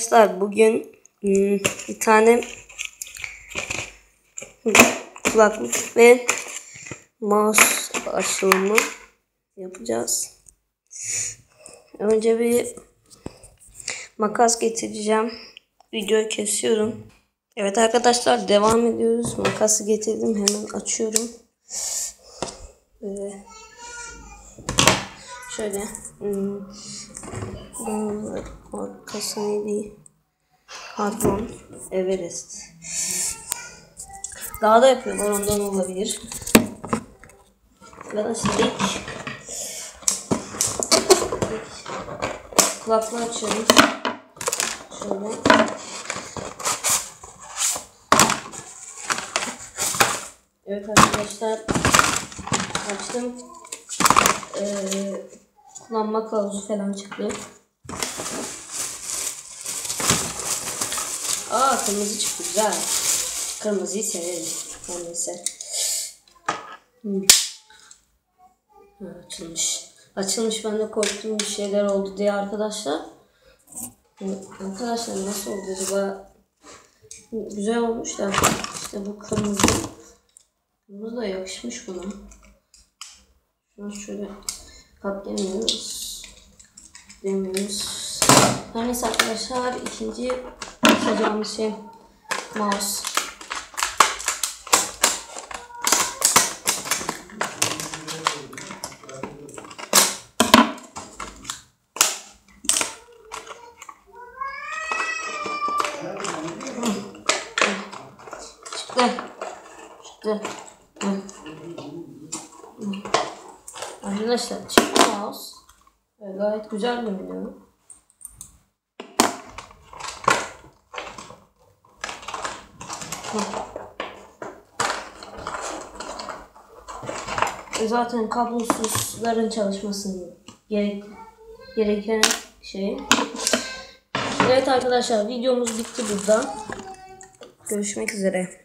Arkadaşlar bugün hmm, bir tane kulaklık ve mouse açılımı yapacağız. Önce bir makas getireceğim. Videoyu kesiyorum. Evet arkadaşlar devam ediyoruz. Makası getirdim. Hemen açıyorum. Ee, şöyle hmm, bunun markası neydi? Hadron Everest. Daha da yapıyorlar ondan olabilir. Arkadaşlar ilk kulaklığı açıyoruz. Şöyle. Evet arkadaşlar açtım. Ee, kullanma kılavuzu falan çıktı. Aa kırmızı çıktı güzel. Kırmızıyı severim. Her neyse. Hmm. Ha, açılmış. Açılmış ben de korktuğum bir şeyler oldu diye arkadaşlar. Arkadaşlar nasıl oldu acaba? Güzel olmuş da işte bu kırmızı. Kırmızı da yakışmış buna. Şunu şöyle katlayamıyoruz. Demiyoruz. Her neyse arkadaşlar ikinci açacağımız şey mouse. Çıktı. Çıktı. Arkadaşlar çıktı mouse. Evet, gayet güzel görünüyor. E Zaten kablosuzların çalışmasını gerek gereken şey. Evet arkadaşlar videomuz bitti burada. Görüşmek üzere.